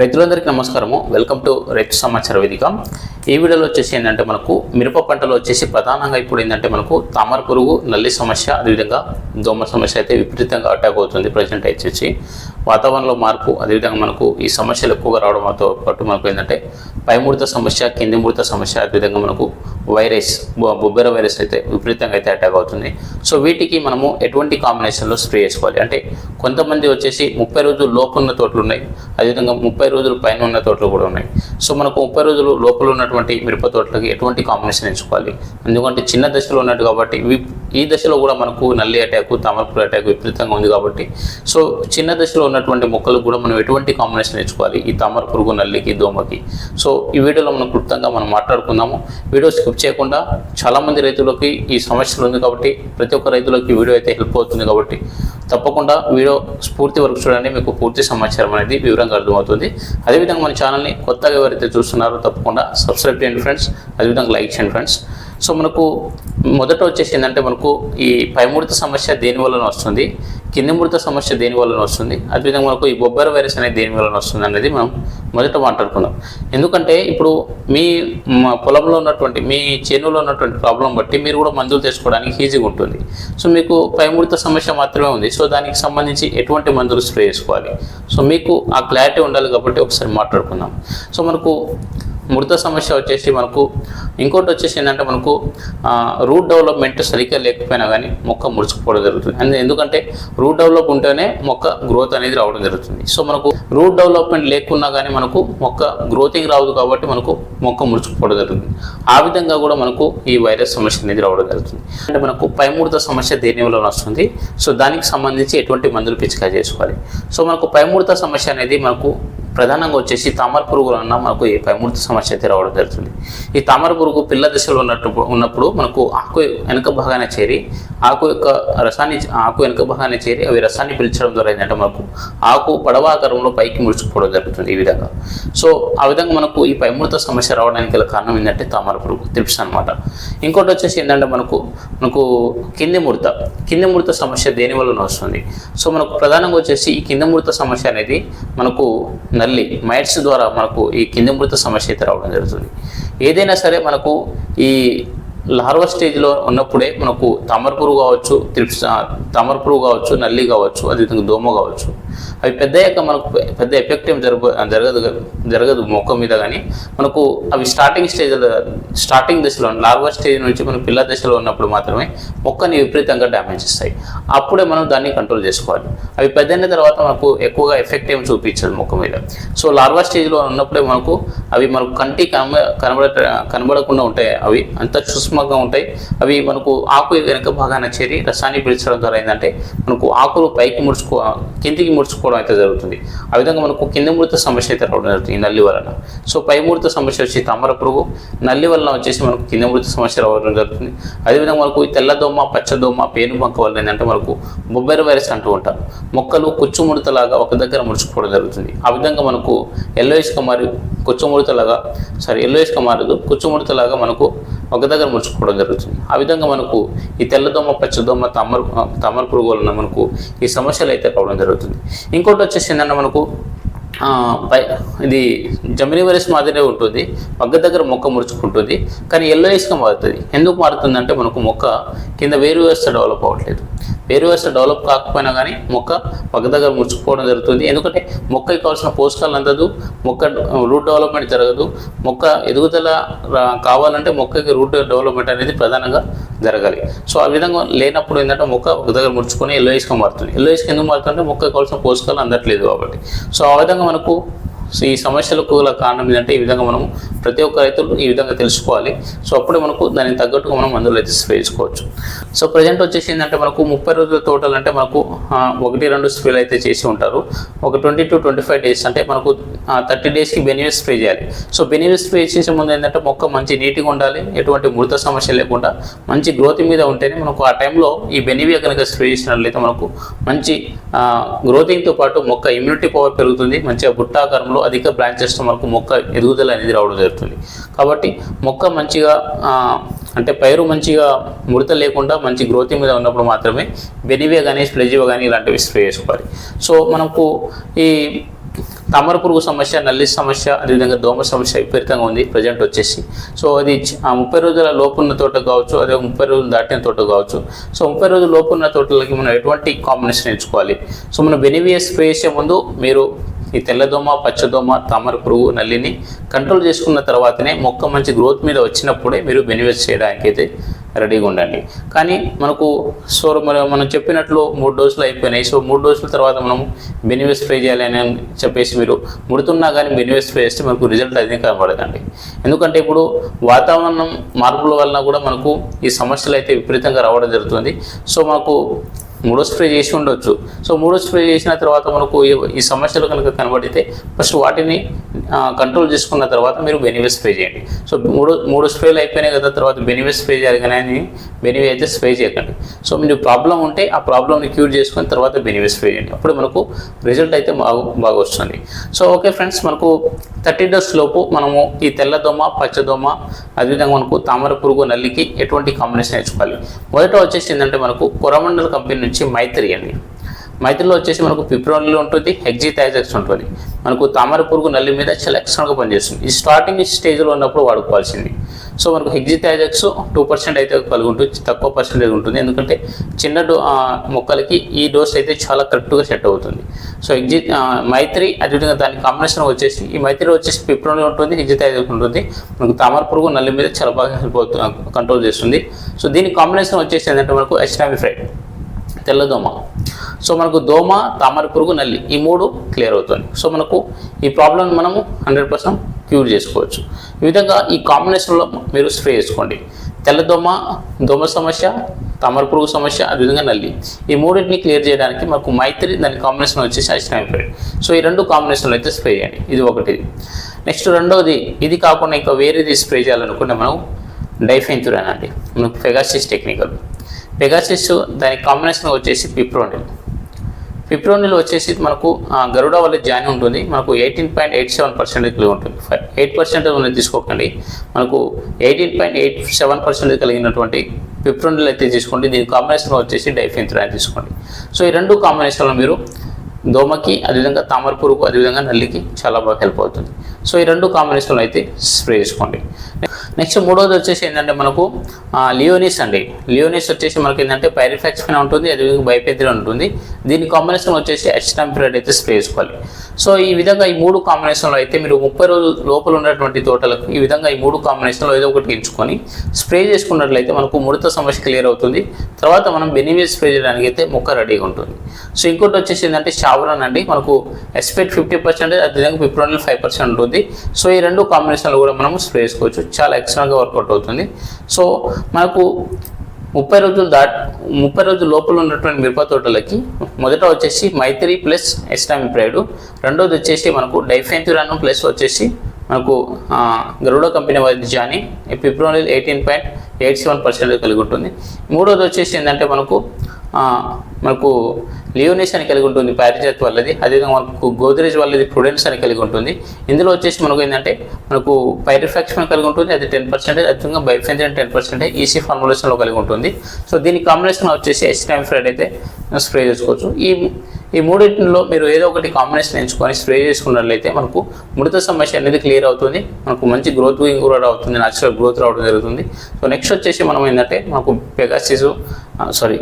రైతులందరికీ నమస్కారము. Welcome to రైతు సమాచార వేదిక. ఈ వీడియోలో వచ్చేసి ఏంటంటే మనకు మిరప పంటలో వచ్చేసి ప్రధానంగా ఇప్పుడు ఏంటంటే మనకు తామర పురుగు నల్లి సమస్య అదేవిధంగా దోమ సమస్య అయితే విపరీతంగా అటాక్ అవుతుంది ప్రజెంట్ వచ్చేసి వాతావరణంలో మార్పు అదేవిధంగా మనకు ఈ సమస్యలు ఎక్కువగా రావడంతో పాటు మనకు ఏంటంటే పైముడత సమస్య కింది ముడత సమస్య అదేవిధంగా మనకు వైరస్ బొ- బొబ్బెర వైరస్ అయితే విపరీతంగా అయితే అటాక్ అవుతుంది. సో వీటికి మనము ఎటువంటి కాంబినేషన్లో స్ప్రే చేసుకోవాలి? అంటే కొంతమంది వచ్చేసి ముప్పై రోజులు లోపు ఉన్న తోటలు ఉన్నాయి అదేవిధంగా ముప్పై రోజులు పైన ఉన్న తోటలు కూడా ఉన్నాయి. సో మనకు ముప్పై రోజులు లోపల ఉన్నటువంటి మిరప తోటలకి ఎటువంటి కాంబినేషన్ ఎంచుకోవాలి? ఎందుకంటే చిన్న దశలో ఉన్నట్టు కాబట్టి ఈ దశలో కూడా మనకు నల్లి అటాక్ తామరపుల అటాక్ విపరీతంగా ఉంది కాబట్టి సో చిన్న దశలో ఉన్నటువంటి మొక్కలకు కూడా మనం ఎటువంటి కాంబినేషన్ ఎంచుకోవాలి? ఈ తామర పురుగు నల్లికి దోమకి. సో ఈ వీడియోలో మనం క్లుప్తంగా మనం మాట్లాడుకుందాము. వీడియో స్కిప్ చేయకుండా చాలామంది రైతులకి ఈ సమస్యలు ఉంది కాబట్టి ప్రతి ఒక్క రైతులకి వీడియో అయితే హెల్ప్ అవుతుంది కాబట్టి తప్పకుండా వీడియో స్ఫూర్తి వరకు చూడండి మీకు పూర్తి సమాచారం అనేది వివరంగా అర్థమవుతుంది. అదేవిధంగా మన ఛానల్ని కొత్తగా ఎవరైతే చూస్తున్నారో తప్పకుండా సబ్స్క్రైబ్ చేయండి ఫ్రెండ్స్ అదేవిధంగా లైక్ చేయండి ఫ్రెండ్స్ సో మనకు మొదట వచ్చేసి ఏంటంటే మనకు ఈ పైముడత సమస్య దేని వలన వస్తుంది? కింది ముడత సమస్య దేని వలన వస్తుంది? అదేవిధంగా మనకు ఈ బొబ్బర వైరస్ అనేది దేని వలన వస్తుంది అనేది మనం మొదట మాట్లాడుకుందాం. ఎందుకంటే ఇప్పుడు మీ పొలంలో ఉన్నటువంటి మీ చేనులో ఉన్నటువంటి ప్రాబ్లం బట్టి మీరు కూడా మందులు తెచ్చుకోవడానికి ఈజీగా ఉంటుంది. సో మీకు పైముడత సమస్య మాత్రమే ఉంది. సో దానికి సంబంధించి ఎటువంటి మందులు స్ప్రే చేసుకోవాలి? సో మీకు ఆ క్లారిటీ ఉండాలి కాబట్టి ఒకసారి మాట్లాడుకుందాం. సో మనకు మృత సమస్య వచ్చేసి మనకు ఇంకోటి వచ్చేసి ఏంటంటే మనకు రూట్ డెవలప్మెంట్ సరిగ్గా లేకపోయినా కానీ మొక్క ముడుచుకుపోవడం జరుగుతుంది. అండ్ ఎందుకంటే రూట్ డెవలప్ ఉంటేనే మొక్క గ్రోత్ అనేది రావడం జరుగుతుంది. సో మనకు రూట్ డెవలప్మెంట్ లేకున్నా కానీ మనకు మొక్క గ్రోతింగ్ రావదు కాబట్టి మనకు మొక్క ముడుచుకుపోవడం జరుగుతుంది. ఆ విధంగా కూడా మనకు ఈ వైరస్ సమస్య అనేది రావడం జరుగుతుంది. అంటే మనకు పైముడత సమస్య దేని వల్ల వస్తుంది? సో దానికి సంబంధించి ఎటువంటి మందులు పిచికా చేసుకోవాలి? సో మనకు పైముడత సమస్య అనేది మనకు ప్రధానంగా వచ్చేసి తామర పురుగు అన్న మనకు ఈ పైముడత సమస్య అయితే రావడం జరుగుతుంది. ఈ తామర పురుగు పిల్ల దశలో ఉన్నట్టు ఉన్నప్పుడు మనకు ఆకు వెనుక భాగాన చేరి ఆకు యొక్క రసాన్ని ఆకు వెనుక భాగాన చేరి అవి రసాన్ని పిలిచడం ద్వారా ఏంటంటే మనకు ఆకు పడవాకారంలో పైకి ముడుచుకుపోవడం జరుగుతుంది ఈ విధంగా. సో ఆ విధంగా మనకు ఈ పైమూర్త సమస్య రావడానికి గల కారణం ఏంటంటే తామర పురుగు త్రిప్స్ అనమాట ఇంకోటి వచ్చేసి ఏంటంటే మనకు మనకు కింది ముడత. కింది ముడత సమస్య దేని వలన వస్తుంది? సో మనకు ప్రధానంగా వచ్చేసి ఈ కింద ముడత సమస్య అనేది మనకు నల్లి మైట్స్ ద్వారా మనకు ఈ కింది మృత సమస్య అయితే రావడం జరుగుతుంది. ఏదైనా సరే మనకు ఈ లార్వా స్టేజ్లో ఉన్నప్పుడే మనకు తామర పురుగు కావచ్చు త్రిప్స్ తామర పురుగు కావచ్చు నల్లి కావచ్చు అదేవిధంగా దోమ కావచ్చు. అవి పెద్ద అయ్యాక మనకు పెద్ద ఎఫెక్ట్ ఏం జరగ జరగదు జరగదు మొక్క మీద కానీ మనకు అవి స్టార్టింగ్ స్టేజ్ స్టార్టింగ్ దశలో లార్వా స్టేజ్ నుంచి మనం పిల్ల దశలో ఉన్నప్పుడు మాత్రమే మొక్కని విపరీతంగా డ్యామేజ్ ఇస్తాయి అప్పుడే మనం దాన్ని కంట్రోల్ చేసుకోవాలి. అవి పెద్దయిన తర్వాత మనకు ఎక్కువగా ఎఫెక్ట్ ఏం చూపించదు మొక్క మీద. సో లార్వా స్టేజ్లో ఉన్నప్పుడే మనకు అవి మనకు కంటి కనబ కనబడ కనబడకుండా ఉంటాయి అవి. అంత సూక్ష్మంగా ఉంటాయి. అవి మనకు ఆకు వెనుక భాగాన చేరి రసాన్ని పీల్చడం ద్వారా ఏంటంటే మనకు ఆకులు పైకి ముడుచుకో కిందికి ముడుచుకోవడం అయితే జరుగుతుంది. ఆ విధంగా మనకు కింద ముడత సమస్య అయితే రావడం జరుగుతుంది ఈ నల్లి వలన. సో పై ముడత సమస్య వచ్చి తామర పురుగు నల్లి వలన వచ్చేసి మనకు కింద ముడత సమస్య రావడం జరుగుతుంది. అదేవిధంగా మనకు ఈ తెల్లదోమ పచ్చదోమ పేను బంక వల్ల ఏంటంటే మనకు బొబ్బెర వైరస్ అంటూ ఉంటారు మొక్కలు కుచ్చు ముడతలాగా ఒక దగ్గర ముడుచుకోవడం జరుగుతుంది. ఆ విధంగా మనకు ఎల్లోయిస్ కమారి కుచ్చుముడతలాగా సారీ ఎల్లోయిస్ మారదు కుచ్చుముడతలాగా మనకు ఒక దగ్గర ముడుచుకోవడం జరుగుతుంది. ఆ విధంగా మనకు ఈ తెల్లదోమ పచ్చదోమ తమర తమర పురుగు వలన మనకు ఈ సమస్యలు అయితే రావడం జరుగుతుంది. ఇంకోటి వచ్చేసి ఏంటంటే మనకు పై ఇది జమిని వైరస్ మాదిరిగా ఉంటుంది. పగ్గ దగ్గర మొక్క ముడుచుకుంటుంది. కానీ ఎల్లోయిస్గా మారుతుంది. ఎందుకు మారుతుందంటే మనకు మొక్క కింద వేరు వ్యవస్థ డెవలప్ అవ్వట్లేదు. వేరు వ్యవస్థ డెవలప్ కాకపోయినా కానీ మొక్క పగ్గ దగ్గర ముడుచుకోవడం జరుగుతుంది. ఎందుకంటే మొక్కకి కావాల్సిన పోషకాలు అందదు మొక్క రూట్ డెవలప్మెంట్ జరగదు. మొక్క ఎదుగుదల కావాలంటే మొక్కకి రూట్ డెవలప్మెంట్ అనేది ప్రధానంగా జరగాలి. సో ఆ విధంగా లేనప్పుడు ఏంటంటే మొక్క ఒక దగ్గర ముడుచుకొని ఎల్లోయిస్గా మారుతుంది. ఎల్లోయిస్కి ఎందుకు మారుతుందంటే మొక్కకి కావాల్సిన పోషకాలు అందట్లేదు కాబట్టి. సో ఆ విధంగా మనకు సో ఈ సమస్యలకు గల కారణం ఏంటంటే ఈ విధంగా మనం ప్రతి ఒక్క రైతులు ఈ విధంగా తెలుసుకోవాలి. సో అప్పుడే మనకు దానికి తగ్గట్టుగా మనం మందులు అయితే స్ప్రే చేసుకోవచ్చు సో ప్రజెంట్ వచ్చేసి ఏంటంటే మనకు ముప్పై రోజుల తోటలు అంటే మనకు ఒకటి రెండు స్ప్రేలు అయితే చేసి ఉంటారు. ఒక twenty two twenty five days అంటే మనకు థర్టీ డేస్కి బెనివేస్ స్ప్రే చేయాలి. సో బెనివేస్ స్ప్రే చేసే ముందు ఏంటంటే మొక్క మంచి నీట్గా ఉండాలి ఎటువంటి మృత సమస్య లేకుండా మంచి గ్రోత్ మీద ఉంటేనే మనకు ఆ టైంలో ఈ బెనివియా కనుక స్ప్రే చేసినట్లయితే మనకు మంచి గ్రోతింగ్తో పాటు మొక్క ఇమ్యూనిటీ పవర్ పెరుగుతుంది మంచిగా బుట్టాకారంలో అధిక బ్రాంచెస్ మనకు మొక్క ఎదుగుదల అనేది రావడం జరుగుతుంది. కాబట్టి మొక్క మంచిగా అంటే పైరు మంచిగా ముడత లేకుండా మంచి గ్రోత్ మీద ఉన్నప్పుడు మాత్రమే బెనివే కానీ స్ప్లెజివా కానీ ఇలాంటివి స్ప్రే చేసుకోవాలి. సో మనకు ఈ తామర పురుగు సమస్య నల్లి సమస్య అదేవిధంగా దోమ సమస్య విపరీతంగా ఉంది ప్రజెంట్ వచ్చేసి. సో అది ఆ ముప్పై రోజుల లోపు ఉన్న తోట కావచ్చు అదే ముప్పై రోజులు దాటిన తోట కావచ్చు. సో ముప్పై రోజుల లోపున్న తోటలకి మనం ఎటువంటి కాంబినేషన్ ఎంచుకోవాలి? సో మనం బెనివియస్ స్ప్రే చేసే ముందు మీరు ఈ తెల్లదోమ పచ్చదోమ తామర పురుగు నల్లిని కంట్రోల్ చేసుకున్న తర్వాతనే మొక్క మంచి గ్రోత్ మీద వచ్చినప్పుడే మీరు బెనిఫిట్ చేయడానికి అయితే రెడీగా ఉండండి. కానీ మనకు సో మనం చెప్పినట్లు మూడు డోసులు అయిపోయినాయి. సో మూడు డోసుల తర్వాత మనం బెనిఫిట్ స్ప్రే చేయాలి అని చెప్పేసి మీరు ముడుతున్నా కానీ బెనిఫిట్ స్ప్రే చేస్తే మనకు రిజల్ట్ అది కనబడదండి. ఎందుకంటే ఇప్పుడు వాతావరణం మార్పుల వలన కూడా మనకు ఈ సమస్యలు అయితే విపరీతంగా రావడం జరుగుతుంది. సో మనకు మూడో స్ప్రే చేసి ఉండొచ్చు. సో మూడో స్ప్రే చేసిన తర్వాత మనకు ఈ- సమస్యలు కనుక కనబడితే ఫస్ట్ వాటిని కంట్రోల్ చేసుకున్న తర్వాత మీరు బెనివే స్ప్రే చేయండి. సో మూడు మూడు స్ప్రేలు అయిపోయినాయి కదా తర్వాత బెనివే స్ప్రే చేయాలి కానీ బెనివే అయితే స్ప్రే చేయకండి. సో మీరు ప్రాబ్లం ఉంటే ఆ ప్రాబ్లమ్ని క్యూర్ చేసుకున్న తర్వాత బెనివే స్ప్రే చేయండి. అప్పుడు మనకు రిజల్ట్ అయితే బాగా బాగా వస్తుంది. సో ఓకే ఫ్రెండ్స్ మనకు థర్టీ డేస్ లోపు మనము ఈ తెల్లదోమ పచ్చదోమ అదేవిధంగా మనకు తామర పురుగు నల్లికి ఎటువంటి కాంబినేషన్ నేర్చుకోవాలి? మొదట వచ్చేసి ఏంటంటే మనకు కొరమండల్ కంపెనీ నుంచి మైత్రి అండి. మైత్రిలో వచ్చేసి మనకు పిప్రోన్లో ఉంటుంది హెగ్జిథైజెక్స్ ఉంటుంది. మనకు తామర పురుగు నల్లి మీద చాలా ఎక్స్ట్రాగా పనిచేస్తుంది. ఈ స్టార్టింగ్ స్టేజ్లో ఉన్నప్పుడు వాడుకోవాల్సింది. సో మనకు హెగ్జిథైజెక్స్ టూ పర్సెంట్ అయితే కలిగి ఉంటుంది తక్కువ పర్సెంటేజ్ ఉంటుంది. ఎందుకంటే చిన్న డో మొక్కలకి ఈ డోస్ అయితే చాలా కరెక్ట్గా సెట్ అవుతుంది. సో ఎగ్జి మైత్రి అదేవిధంగా దాని కాంబినేషన్ వచ్చేసి ఈ మైత్రి వచ్చేసి పిప్రోన్లో ఉంటుంది హెగ్జిథైజెక్స్ ఉంటుంది. మనకు తామర పురుగు నల్లి మీద చాలా బాగా హెల్ప్ అవుతుంది కంట్రోల్ చేస్తుంది. సో దీని కాంబినేషన్ వచ్చేసి ఏంటంటే మనకు ఎస్టామిఫ్రైడ్ తెల్లదోమ సో మనకు దోమ తామర పురుగు నల్లి ఈ మూడు క్లియర్ అవుతుంది. సో మనకు ఈ ప్రాబ్లం మనము హండ్రెడ్ పర్సెంట్ క్యూర్ చేసుకోవచ్చు. ఈ విధంగా ఈ కాంబినేషన్లో మీరు స్ప్రే చేసుకోండి. తెల్లదోమ దోమ సమస్య తామర పురుగు సమస్య అదేవిధంగా నల్లి. ఈ మూడింటిని క్లియర్ చేయడానికి మనకు మైత్రి దాని కాంబినేషన్ వచ్చేసి అస్టామిఫ్రైడ్ సో ఈ రెండు కాంబినేషన్లు అయితే స్ప్రే చేయండి. ఇది ఒకటి. నెక్స్ట్ రెండవది ఇది కాకుండా ఇంకా వేరేది స్ప్రే చేయాలనుకుంటే మనం డైఫెన్చురాన్ అండి. మనకు ఫెగాసిస్ టెక్నికల్ పెగాసిస్ దాని కాంబినేషన్ వచ్చేసి పిప్రోనిల్ పిప్రోనిల్ వచ్చేసి మనకు ఆ, గరుడ వల్ల జాయిన్ ఉంటుంది. మనకు eighteen point eight seven percentage కలిగి ఉంటుంది. ఎయిట్ పర్సెంటేజ్ ఉన్నది తీసుకోకండి. మనకు eighteen point eight seven percentage కలిగినటువంటి పిప్రోనిల్ అయితే తీసుకోండి. దీని కాంబినేషన్ వచ్చేసి డైఫెన్థ్రాన్ తీసుకోండి. సో ఈ రెండు కాంబినేషన్లో మీరు దోమకి అదేవిధంగా తామర పురుగు అదేవిధంగా నల్లికి చాలా బాగా హెల్ప్ అవుతుంది. సో ఈ రెండు కాంబినేషన్లో అయితే స్ప్రే చేసుకోండి. నెక్స్ట్ మూడోది వచ్చేసి ఏంటంటే మనకు లియోనిస్ అండి. లియోనిస్ వచ్చేసి మనకి ఏంటంటే పైరిఫాక్స్ పైన ఉంటుంది అదేవిధంగా బైపెత్రిన్ ఉంటుంది. దీని కాంబినేషన్ వచ్చేసి ఎస్టాంపిరైడ్ అయితే స్ప్రే చేసుకోవాలి. సో ఈ విధంగా ఈ మూడు కాంబినేషన్లో అయితే మీరు ముప్పై రోజుల లోపల ఉన్నటువంటి తోటలకు ఈ విధంగా ఈ మూడు కాంబినేషన్లో ఏదో ఒకటి ఎంచుకొని స్ప్రే చేసుకున్నట్లయితే మనకు ముడత సమస్య క్లియర్ అవుతుంది. తర్వాత మనం బెనిఫిట్ స్ప్రే చేయడానికి అయితే మొక్క రెడీగా ఉంటుంది. సో ఇంకోటి వచ్చేసి ఏంటంటే షావరాన్ అండి. మనకు ఎస్పెక్ట్ ఫిఫ్టీ పర్సెంట్ అదేవిధంగా పిప్రోనిల్ ఫైవ్ పర్సెంట్ ఉంటుంది. సో ఈ రెండు కాంబినేషన్లో కూడా మనం స్ప్రే చేసుకోవచ్చు. చాలా ఎక్స్ట్రాగా వర్కౌట్ అవుతుంది. సో మనకు ముప్పై రోజులు దాట్ ముప్పై రోజుల లోపల ఉన్నటువంటి మిరప తోటలకి మొదట వచ్చేసి మైత్రి ప్లస్ ఎస్టామిప్రైడ్ రెండోది వచ్చేసి మనకు డైఫెన్చురాన్ ప్లస్ వచ్చేసి మనకు గరుడ కంపెనీ వారి Johnny fipronil eighteen point eight seven percent కలిగి ఉంటుంది. మూడోది వచ్చేసి ఏంటంటే మనకు మనకు లియోనేషన్ అని కలిగి ఉంటుంది పారిజాత్ వాళ్ళది. అదేవిధంగా మనకు గోద్రేజ్ వాళ్ళది ప్రుడెన్స్ అని కలిగి ఉంటుంది. ఇందులో వచ్చేసి మనకు ఏంటంటే మనకు పైరిఫాక్షన్ కలిగి ఉంటుంది అది టెన్ పర్సెంటేజ్ అదేవిధంగా బైఫెంజన్ టెన్ పర్సెంటేజ్ ఈసీ ఫార్ములేషన్లో కలిగి ఉంటుంది. సో దీని కాంబినేషన్ వచ్చేసి ఎస్టైమ్ ఫ్రైడ్ అయితే స్ప్రే చేసుకోవచ్చు. ఈ ఈ మూడింటిలో మీరు ఏదో ఒకటి కాంబినేషన్ ఎంచుకొని స్ప్రే చేసుకున్నట్లయితే మనకు ముడత సమస్య అనేది క్లియర్ అవుతుంది. మనకు మంచి గ్రోత్ కూడా అవుతుంది న్యాచురల్ గ్రోత్ రావడం జరుగుతుంది. సో నెక్స్ట్ వచ్చేసి మనం ఏంటంటే మనకు పెగాసిస్ సారీ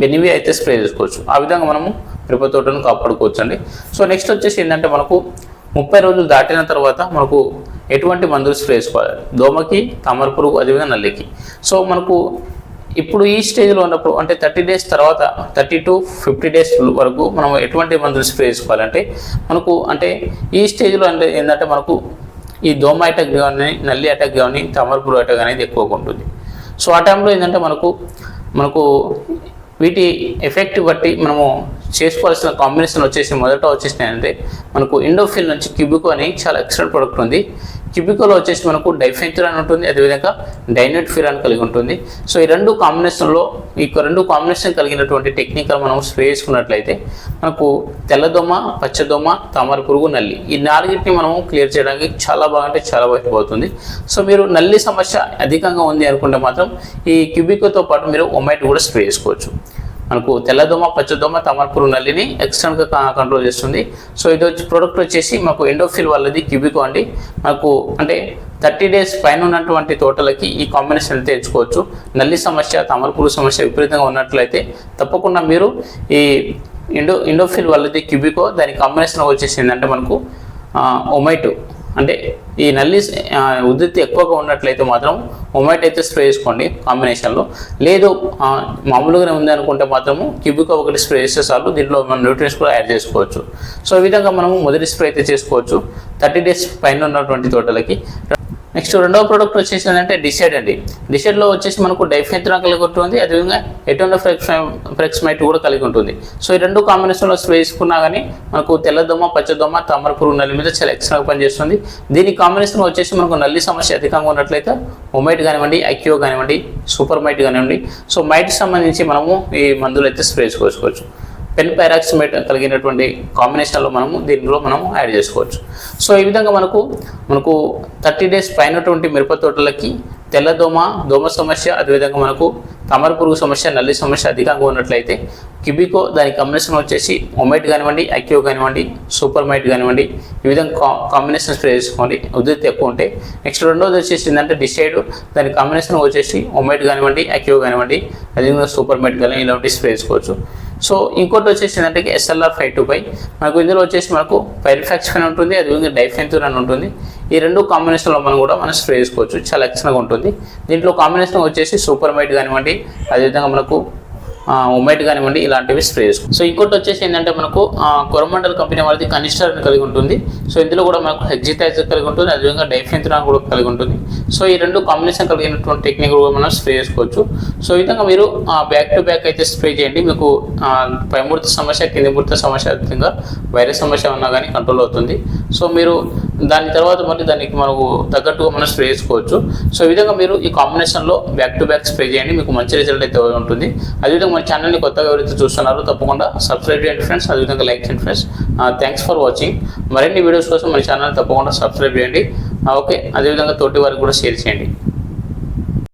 బెనివి అయితే స్ప్రే చేసుకోవచ్చు. ఆ విధంగా మనము మిరప తోటను కాపాడుకోవచ్చు అండి సో నెక్స్ట్ వచ్చేసి ఏంటంటే మనకు ముప్పై రోజులు దాటిన తర్వాత మనకు ఎటువంటి మందులు స్ప్రే చేసుకోవాలి? దోమకి తామర పురుగు అదేవిధంగా నల్లికి. సో మనకు ఇప్పుడు ఈ స్టేజ్లో ఉన్నప్పుడు అంటే థర్టీ డేస్ తర్వాత థర్టీ టు ఫిఫ్టీ డేస్ వరకు మనం ఎటువంటి మందులు స్ప్రే చేసుకోవాలంటే మనకు అంటే ఈ స్టేజ్లో అంటే ఏంటంటే మనకు ఈ దోమ అటాక్ కానీ నల్లి అటాక్ కానీ తామరపురు అటాక్ అనేది ఎక్కువగా ఉంటుంది. సో ఆ టైంలో ఏంటంటే మనకు మనకు వీటి ఎఫెక్ట్ బట్టి మనము చేసుకోవాల్సిన కాంబినేషన్ వచ్చేసి మొదట వచ్చేసినాయంటే మనకు ఇండోఫిల్ నుంచి క్యూబికో అని చాలా ఎక్సలెంట్ ప్రొడక్ట్ ఉంది. క్యూబికోలో వచ్చేసి మనకు డైఫెన్చురాన్ ఉంటుంది. అదేవిధంగా డైనెట్ ఫిరాన్ కలిగి ఉంటుంది. సో ఈ రెండు కాంబినేషన్లో ఈ రెండు కాంబినేషన్ కలిగినటువంటి టెక్నికల్ మనం స్ప్రే చేసుకున్నట్లయితే మనకు తెల్లదొమ్మ పచ్చదోమ తామర పురుగు నల్లి ఈ నాలుగింటిని మనం క్లియర్ చేయడానికి చాలా బాగా అంటే చాలా బయటపోతుంది అవుతుంది సో మీరు నల్లి సమస్య అధికంగా ఉంది అనుకుంటే మాత్రం ఈ క్యూబికోతో పాటు మీరు ఒమైట్ కూడా స్ప్రే చేసుకోవచ్చు. మనకు తెల్లదోమ పచ్చదోమ తమలపురు నల్లిని ఎక్స్టర్నల్గా కంట్రోల్ చేస్తుంది. సో ఇది వచ్చి ప్రోడక్ట్ వచ్చేసి మాకు ఎండోఫిల్ వాళ్ళది క్యూబికో అండి. మనకు అంటే థర్టీ డేస్ పైన ఉన్నటువంటి తోటలకి ఈ కాంబినేషన్ అయితే ఎంచుకోవచ్చు. నల్లి సమస్య తమలపురు సమస్య విపరీతంగా ఉన్నట్లయితే తప్పకుండా మీరు ఈ ఇండో ఇండోఫిల్ వాళ్ళది క్యూబికో దాని కాంబినేషన్ వచ్చేసి ఏంటంటే మనకు ఒమైటో అంటే ఈ నల్లి ఉధృతి ఎక్కువగా ఉన్నట్లయితే మాత్రం ఒమైట్ అయితే స్ప్రే చేసుకోండి కాంబినేషన్లో లేదు మామూలుగానే ఉంది అనుకుంటే మాత్రము క్యూబికో ఒకటి స్ప్రే చేస్తే చాలు దీంట్లో మనం న్యూట్రియన్స్ కూడా యాడ్ చేసుకోవచ్చు. సో ఈ విధంగా మనము మొదటి స్ప్రే అయితే చేసుకోవచ్చు. థర్టీ డేస్ పైన ఉన్నటువంటి తోటలకి. నెక్స్ట్ రెండవ ప్రోడక్ట్ వచ్చేసి ఏంటంటే డిసైడ్ అండి. డిసైడ్లో వచ్చేసి మనకు డైఫెంత్రా కలిగి ఉంటుంది. అదేవిధంగా ఎటోనో ఫ్రెక్స్మైట్ కూడా కలిగి ఉంటుంది. సో ఈ రెండు కాంబినేషన్లో స్ప్రే చేసుకున్నా కానీ మనకు తెల్లదోమ పచ్చదోమ తామర పురుగు నల్లి మీద చాలా ఎక్స్ట్రా పనిచేస్తుంది. దీని కాంబినేషన్ వచ్చేసి మనకు నల్లి సమస్య అధికంగా ఉన్నట్లయితే ఒమైట్ కానివ్వండి ఐక్యో కానివ్వండి సూపర్ మైట్ కానివ్వండి సో మైట్ సంబంధించి మనము ఈ మందులు అయితే స్ప్రే చేసుకోవచ్చు. పెన్ పైరాక్సిమేట్ కలిగినటువంటి కాంబినేషన్లో మనము దీనిలో మనము యాడ్ చేసుకోవచ్చు. సో ఈ విధంగా మనకు మనకు థర్టీ డేస్ పైనటువంటి మిరప తోటలకి తెల్లదోమ దోమ సమస్య అదేవిధంగా మనకు తమర పురుగు సమస్య నల్లి సమస్య అధికంగా ఉన్నట్లయితే కిబికో దాని కాంబినేషన్ వచ్చేసి ఒమైట్ కానివ్వండి ఐక్యో కానివ్వండి సూపర్ మైట్ కానివ్వండి ఈ విధంగా కా కాంబినేషన్ స్ప్రే చేసుకోండి. ఉధృతి ఎక్కువ ఉంటే. నెక్స్ట్ రెండోది వచ్చేసి ఏంటంటే డిసైడ్ దాని కాంబినేషన్ వచ్చేసి ఒమైట్ కానివ్వండి ఐక్యో కానివ్వండి అదేవిధంగా సూపర్ మైట్ కానీ ఇలాంటి స్ప్రే చేసుకోవచ్చు. సో ఇంకోటి వచ్చేసి ఏంటంటే ఎస్ఎల్ఆర్ ఫైవ్ టూ ఫైవ్ మనకు ఇందులో వచ్చేసి మనకు పైరిఫాక్సిఫెన్ ఉంటుంది అదేవిధంగా డైఫెన్తూర్ అని ఉంటుంది. ఈ రెండు కాంబినేషన్లో మనం కూడా మనం స్ప్రే చేసుకోవచ్చు. చాలా ఎక్సలెంట్గా ఉంటుంది. దీంట్లో కాంబినేషన్ వచ్చేసి సూపర్ మైట్ కానివ్వండి అదేవిధంగా మనకు ఉమైట్ కానివ్వండి ఇలాంటివి స్ప్రే చేసుకోవచ్చు సో ఇంకోటి వచ్చేసి ఏంటంటే మనకు కొరమండల్ కంపెనీ వాళ్ళది కనిస్టర్ కలిగి ఉంటుంది. సో ఇందులో కూడా మనకు హెగ్జిటైజర్ కలిగి ఉంటుంది అదేవిధంగా డైఫెన్తురాన్ కూడా కలిగి ఉంటుంది. సో ఈ రెండు కాంబినేషన్ కలిగినటువంటి టెక్నిక్ కూడా మనం స్ప్రే చేసుకోవచ్చు. సో ఈ విధంగా మీరు బ్యాక్ టు బ్యాక్ అయితే స్ప్రే చేయండి. మీకు పైమూర్త సమస్య కింది మూర్తి సమస్య అదేవిధంగా వైరస్ సమస్య ఉన్నా కానీ కంట్రోల్ అవుతుంది. సో మీరు దాని తర్వాత మళ్ళీ దానికి మనకు తగ్గట్టుగా మనం స్ప్రే చేసుకోవచ్చు. సో ఈ విధంగా మీరు ఈ కాంబినేషన్లో బ్యాక్ టు బ్యాక్ స్ప్రే చేయండి. మీకు మంచి రిజల్ట్ అయితే ఉంటుంది. అదేవిధంగా మన ఛానల్ని కొత్తగా ఎవరైతే చూస్తున్నారో తప్పకుండా సబ్స్క్రైబ్ చేయండి ఫ్రెండ్స్ అదేవిధంగా లైక్ చేయండి ఫ్రెండ్స్ థ్యాంక్స్ ఫర్ వాచింగ్ మరిన్ని వీడియోస్ కోసం మన ఛానల్ తప్పకుండా సబ్స్క్రైబ్ చేయండి. ఓకే అదేవిధంగా తోటి వారికి కూడా షేర్ చేయండి.